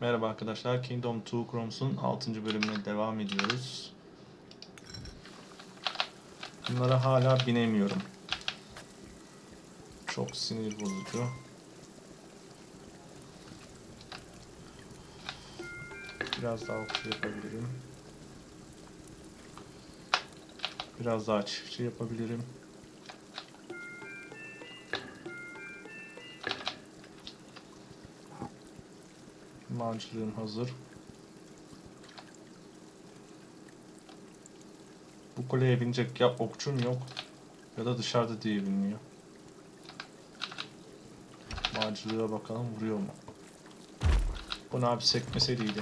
Merhaba arkadaşlar, Kingdom 2 Chromes'un 6. bölümüne devam ediyoruz. Bunlara hala binemiyorum. Çok sinir bozucu. Biraz daha okçu yapabilirim. Biraz daha çiftçi yapabilirim. Mancılığım hazır. Bu kuleye binecek ya okçum yok ya da dışarıda diye bilmiyor. Mancılığa bakalım vuruyor mu? Bunu abi sekmeseydi iyiydi.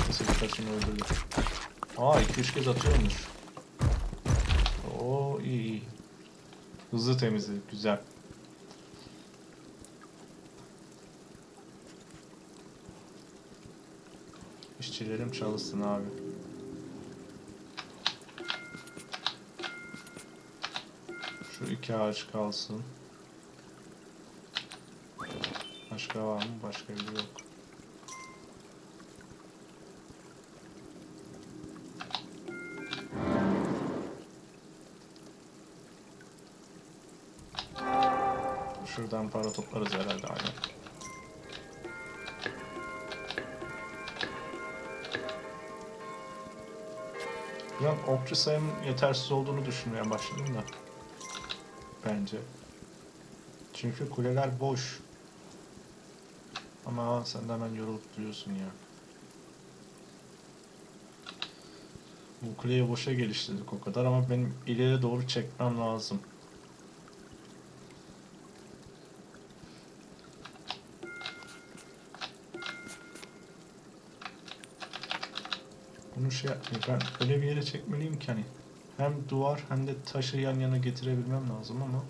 Neyse birkaçını öldürdü. Aa 2-3 kez atıyormuş. Oo iyi iyi. Hızlı temizledik güzel. İşçilerim çalışsın abi. Şu iki ağaç kalsın. Başka var mı? Başka biri yok. Şuradan para toplarız herhalde aynen. Okçu sayım yetersiz olduğunu düşünmeye başladım da. Bence. Çünkü kuleler boş. Ama sen de hemen yorulup duruyorsun ya. Bu kuleyi boşa geliştirdik o kadar ama benim ileri doğru çekmem lazım. Bunu şey yapmayayım. Ben öyle bir yere çekmeliyim ki hani hem duvar hem de taşı yan yana getirebilmem lazım ama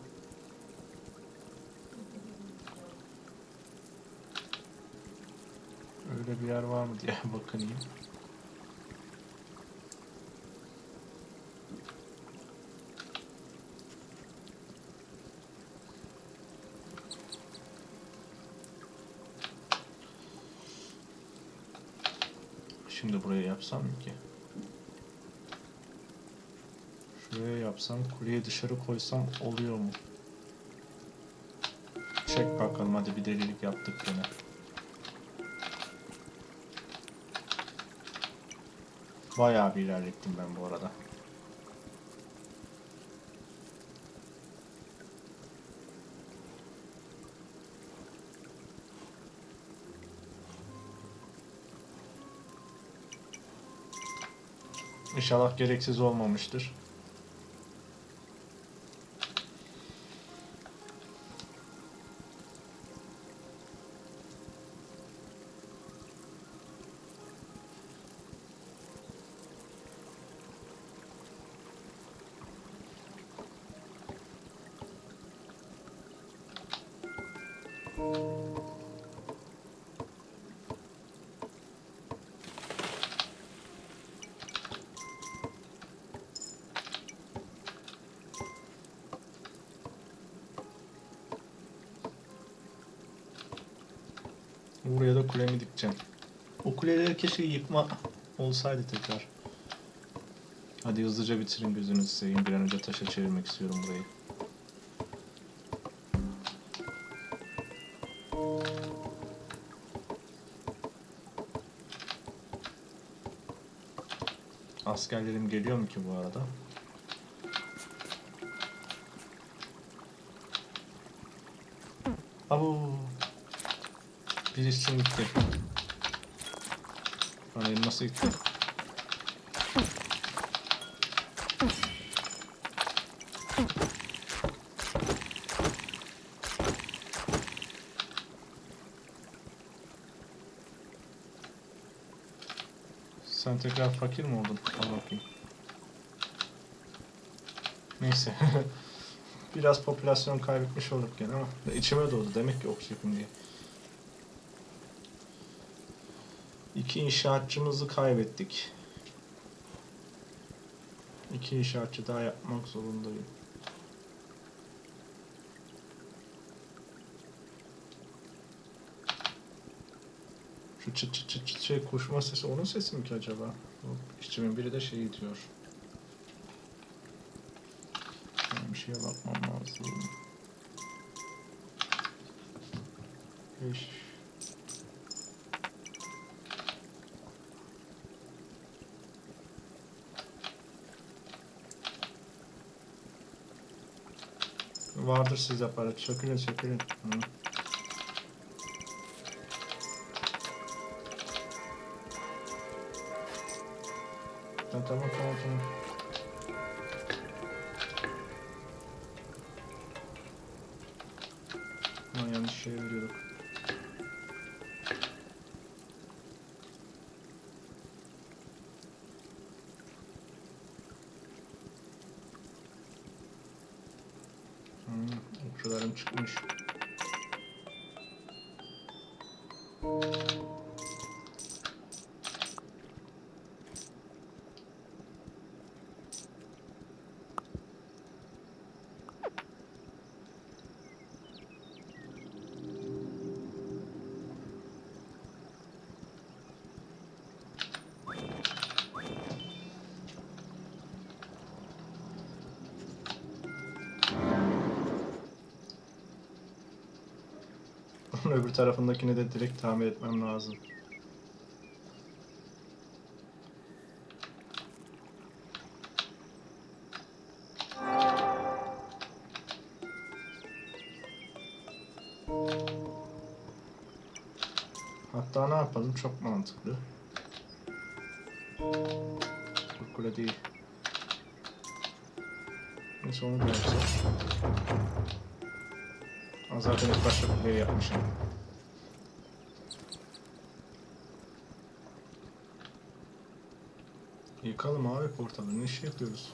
öyle bir yer var mı diye bakınayım. Şimdi buraya yapsam mı ki? Şuraya yapsam, kuleyi dışarı koysam oluyor mu? Çek bakalım hadi bir delilik yaptık yine. Bayağı bir ilerlettim ben bu arada. İnşallah gereksiz olmamıştır. Buraya da kulemi dikeceğim. O kuleleri keşke yıkma olsaydı tekrar. Hadi hızlıca bitirin gözünüzü seveyim. Bir an önce taşa çevirmek istiyorum burayı. Askerlerim geliyor mu ki bu arada? Abo. Bir işçim gitti. Hani nasıl gitti? Sen tekrar fakir mi oldun? Al bakayım. Neyse. Biraz popülasyon kaybetmiş olduk gene ama içime doğdu demek ki okçuyum diye. İki inşaatçımızı kaybettik. İki inşaatçı daha yapmak zorundayım. Şu çıt çıt çıt çıt şey koşma sesi onun sesi mi ki acaba? Yok, İşçimin biri de şey diyor. Ben bir şeye bakmam lazım. Beş. Vardır sizde para. Çökülün çökülün. Hı. Tamam tamam tamam tamam. Aman yanlış şeye veriyorduk. Öbür tarafındakini de direkt tamir etmem lazım. Hatta ne yapalım çok mantıklı. Bu kule değil. Neyse onu da yapsak. Ama zaten ilk başta kuleyi yapmışım. Yıkalım abi portalı. Ne iş yapıyoruz?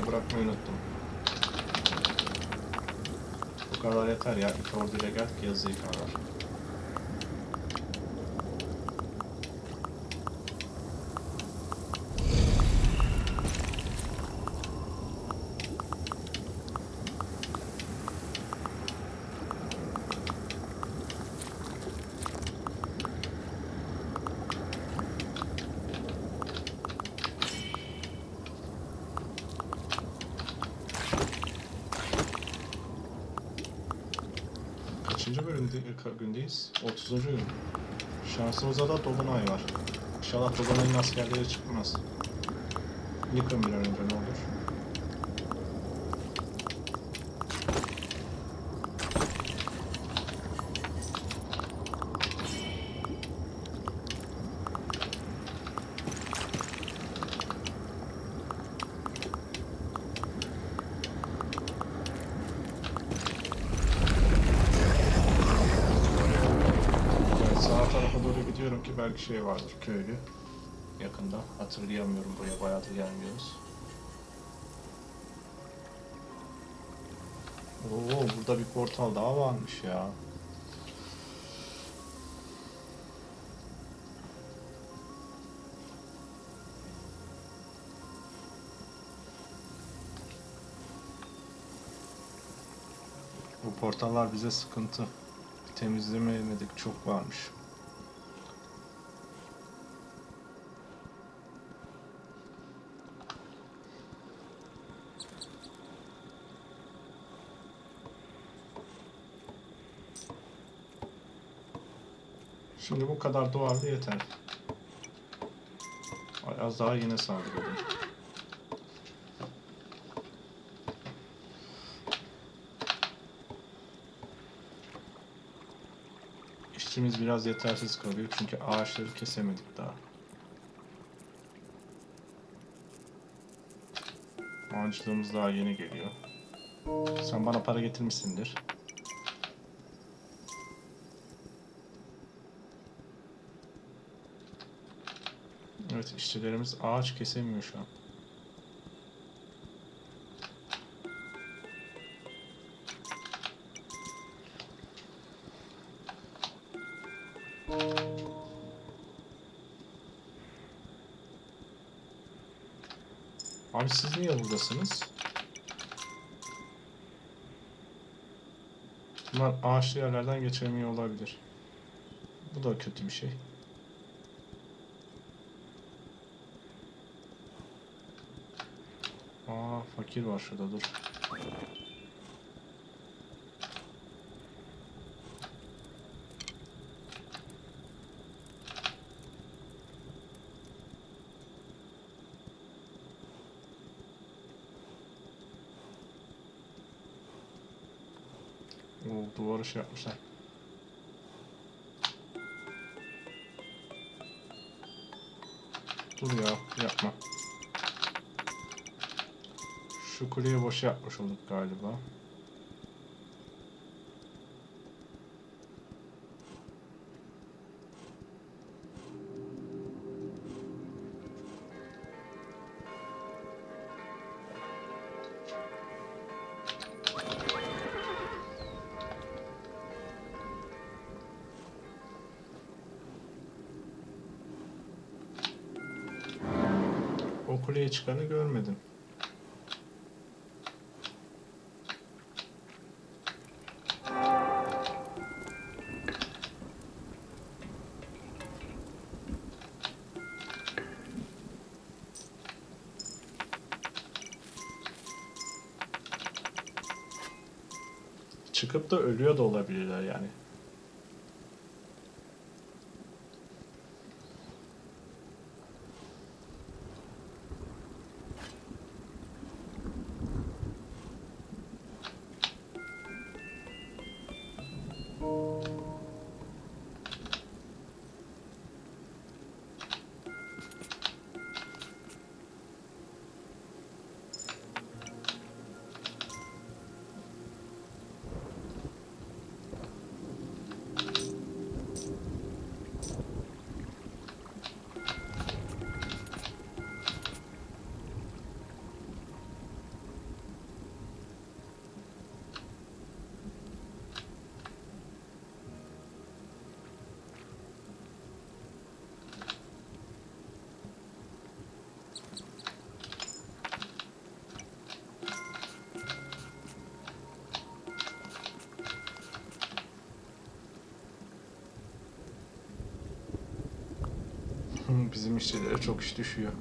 Para bırakmayı unuttum. Bu kadar yeter ya. İki orduyla gel yazıyı kadar. Bölümde ka- gündeyiz? 30. gün. Şansımıza da Dolunay var. İnşallah Dolunay'ın askerleri çıkmaz. Yıkın bir an önce ne olur. Evet, sağ tarafa doğru gidiyorum ki belki şey vardır köylü. Yakında. Hatırlayamıyorum buraya bayağıdır gelmiyoruz. Oo burada bir portal daha varmış ya. Bu portallar bize sıkıntı. Temizlemeyemedik çok varmış. Şimdi bu kadar duvarda yeter. Az daha yine saldıralım. İşçimiz biraz yetersiz kalıyor çünkü ağaçları kesemedik daha. Ağaçlığımız daha yeni geliyor. Sen bana para getirmişsindir. Evet işçilerimiz ağaç kesemiyor şu an. Abi siz niye buradasınız? Bunlar ağaçlı yerlerden geçemiyor olabilir. Bu da kötü bir şey. Aa fakir var şurada dur. O duvarı şey yapmışlar. Dur ya yapma. Şu kuleyi boş yapmış olduk galiba. Kuleye çıkanı görmedim. Çıkıp da ölüyor da olabilirler yani. Bizim işçilere çok iş düşüyor.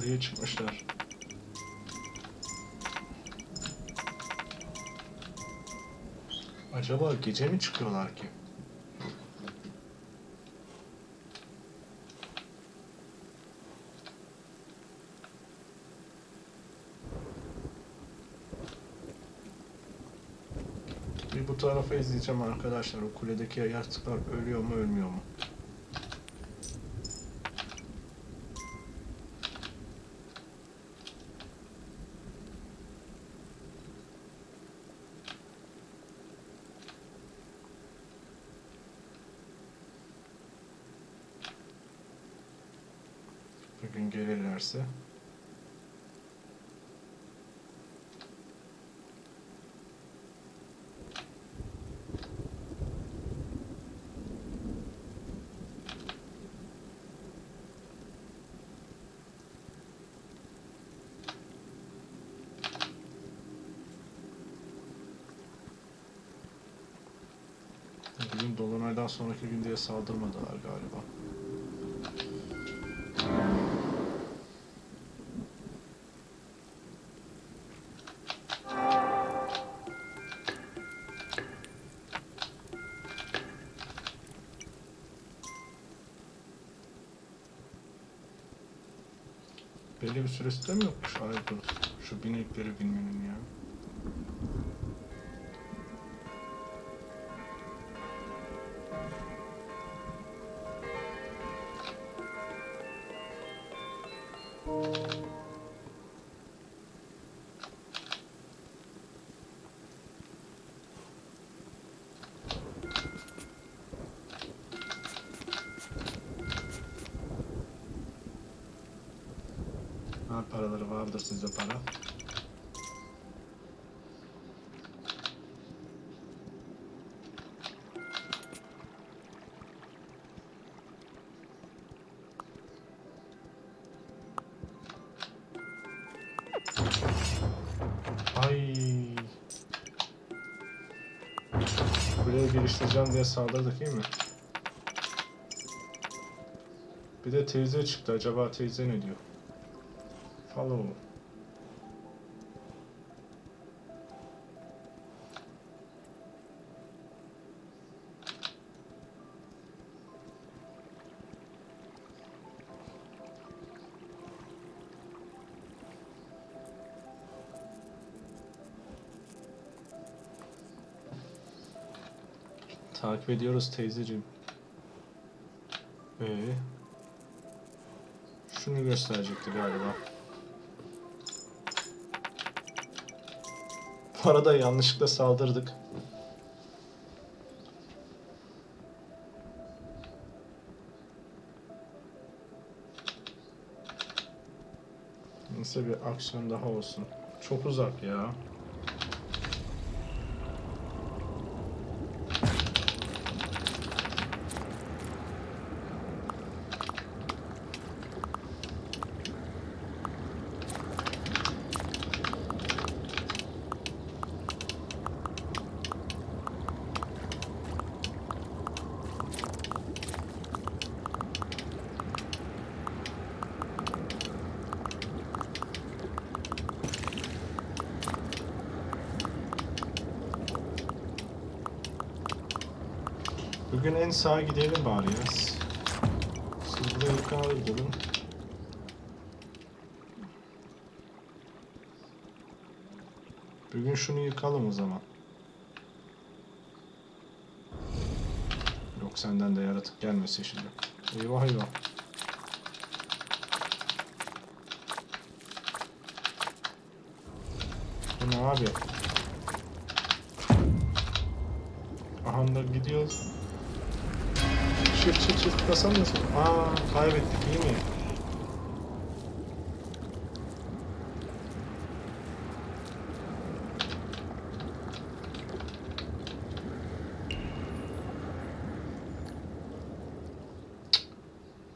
Buraya çıkmışlar. Acaba gece mi çıkıyorlar ki? Bir bu tarafa izleyeceğim arkadaşlar. O kuledeki yaratıklar ölüyor mu ölmüyor mu? Bugün gelirlerse. Bugün Dolunay'dan sonraki gün diye saldırmadılar galiba. Belli bir süresi de mi yokmuş? Dur. Şu binekleri bilmenin ya. Geliştireceğim diye saldırdık değil mi? Bir de teyze çıktı. Acaba teyze ne diyor? Follow. Takip ediyoruz teyzeciğim. Ee, şunu gösterecekti galiba. Bu arada yanlışlıkla saldırdık. Neyse bir aksiyon daha olsun. Çok uzak ya. Bugün en sağa gidelim bari ya. Siz buraya yukarı gidin. Bugün şunu yıkalım o zaman. Yok senden de yaratık gelmesin şimdi. Eyvah eyvah. Bu ne abi? Aha da gidiyoruz. Shift shift shift basamıyorsun. Aa kaybettik iyi mi?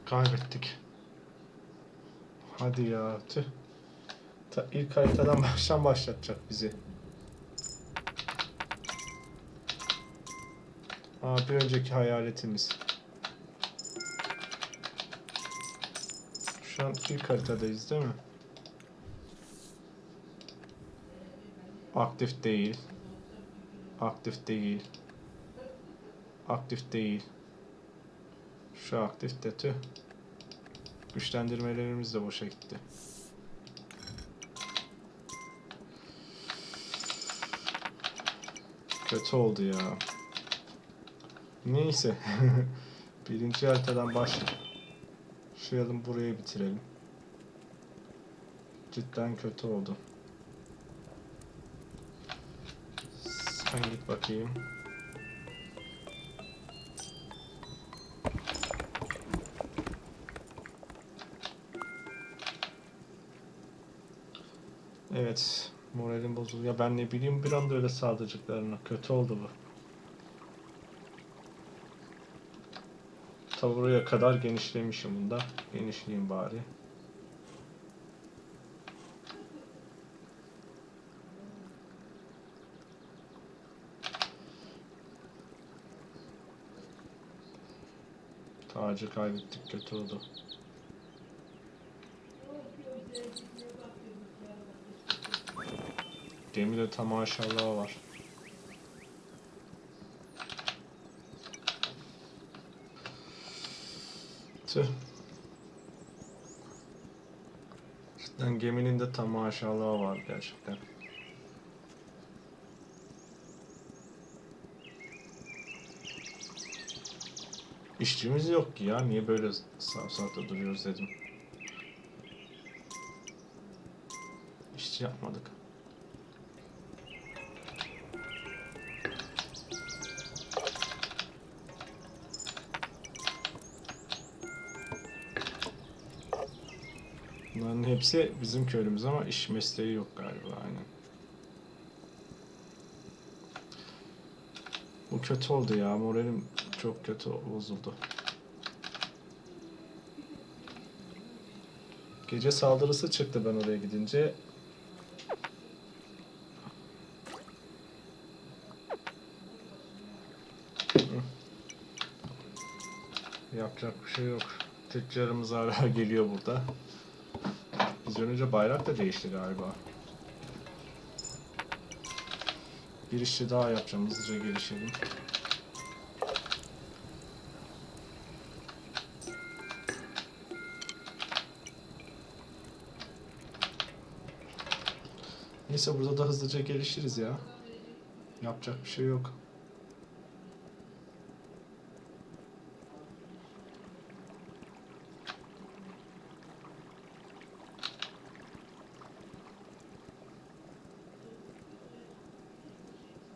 Kaybettik. Hadi ya tüh. Ta ilk haritadan baştan başlatacak bizi. Aa bir önceki hayaletimiz. Şu an ilk haritadayız değil mi? Aktif değil. Aktif değil. Aktif değil. Şu aktif de tüh. Güçlendirmelerimiz de boşa gitti. Kötü oldu ya. Neyse. Birinci haritadan başlayalım burayı bitirelim. Cidden kötü oldu. Sen git bakayım. Evet. Moralim bozuldu. Ya ben ne bileyim bir anda öyle saldıracaklarını. Kötü oldu bu. Ta buraya kadar genişlemişim bunda. Genişleyeyim bari. Tacı kaybettik kötü oldu. Gemide tam maşallah var. Tüh. Yani geminin de tam maşallahı var gerçekten. İşçimiz yok ki ya. Niye böyle safsata duruyoruz dedim. İşçi yapmadık. Bunların hepsi bizim köylümüz ama iş mesleği yok galiba aynen. Bu kötü oldu ya. Moralim çok kötü bozuldu. Gece saldırısı çıktı ben oraya gidince. Yapacak bir şey yok. Tüccarımız hala geliyor burada. Biz önce bayrak da değişti galiba. Bir işçi daha yapacağım. Hızlıca gelişelim. Neyse burada da hızlıca gelişiriz ya. Yapacak bir şey yok.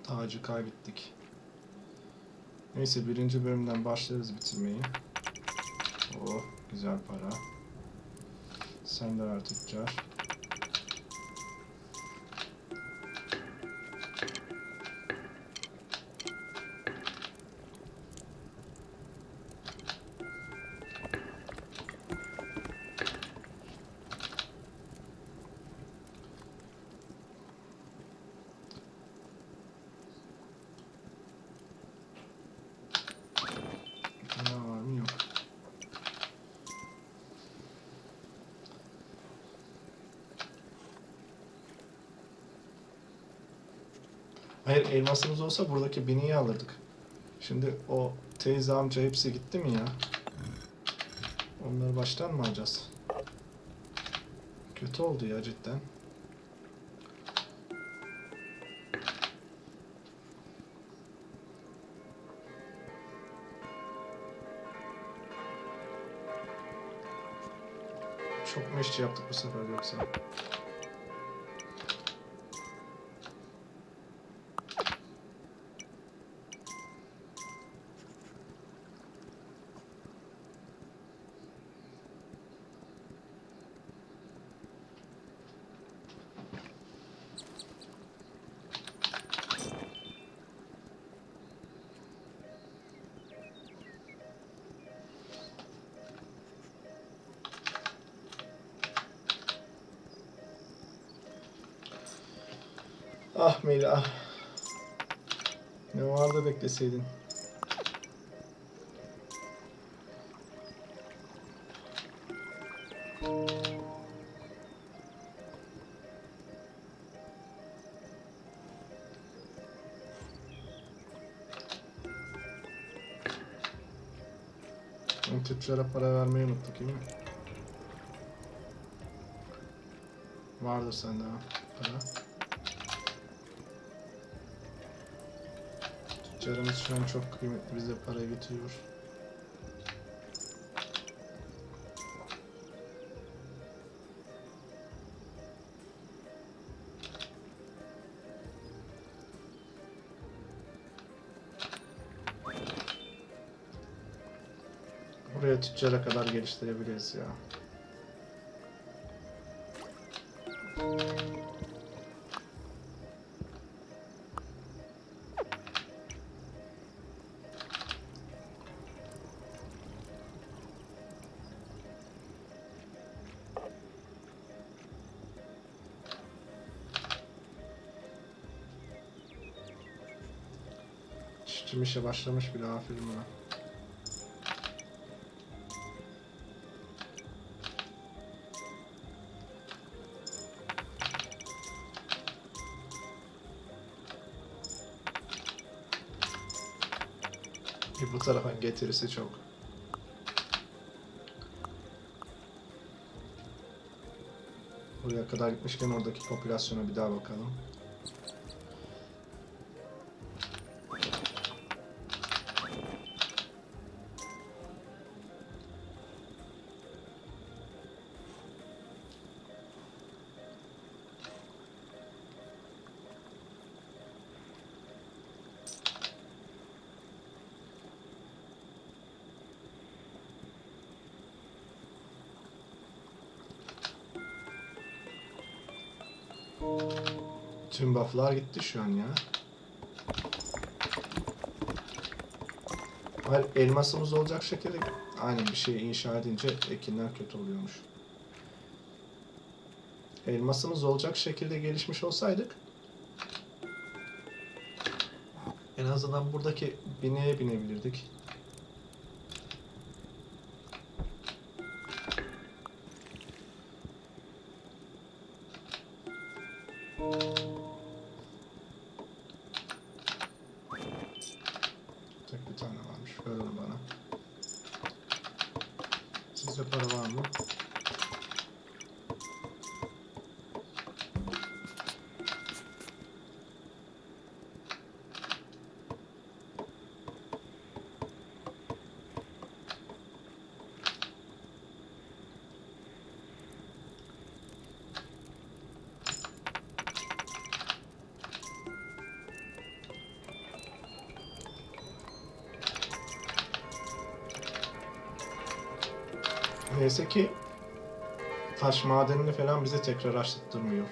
Tacı kaybettik. Neyse birinci bölümden başlarız bitirmeyi. Oh güzel para. Sen de ver tüccar. Hayır elmasımız olsa buradaki biniyi alırdık. Şimdi o teyze amca hepsi gitti mi ya? Onları baştan mı alacağız? Kötü oldu ya cidden. Çok mu işçi yaptık bu sefer yoksa? Ah Melih ah. Ne vardı bekleseydin. Tüccara para vermeyi unuttuk değil mi? Vardır sende ha para. Tüccarımız şu an çok kıymetli bize para getiriyor. Buraya tüccara kadar geliştirebiliriz ya. İşe başlamış bile aferin buna. Bir bu tarafa getirisi çok. Buraya kadar gitmişken oradaki popülasyona bir daha bakalım. Tüm bufflar gitti şu an ya. Hayır, elmasımız olacak şekilde aynen bir şey inşa edince ekinler kötü oluyormuş. Elmasımız olacak şekilde gelişmiş olsaydık en azından buradaki bineye binebilirdik. Neyse ki taş madenini falan bize tekrar açtırmıyor.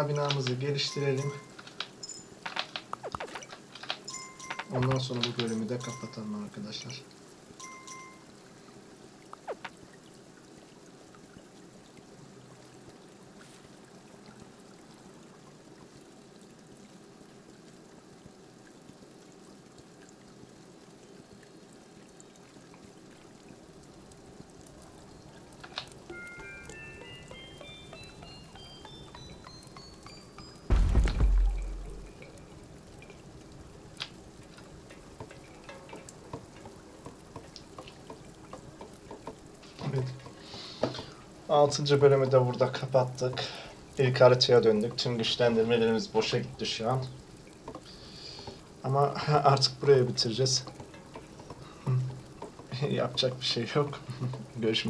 Ana binamızı geliştirelim. Ondan sonra bu bölümü de kapatalım arkadaşlar. 6. bölümü de burada kapattık. İlk haritaya döndük. Tüm güçlendirmelerimiz boşa gitti şu an. Ama artık buraya bitireceğiz. Yapacak bir şey yok. Görüşmek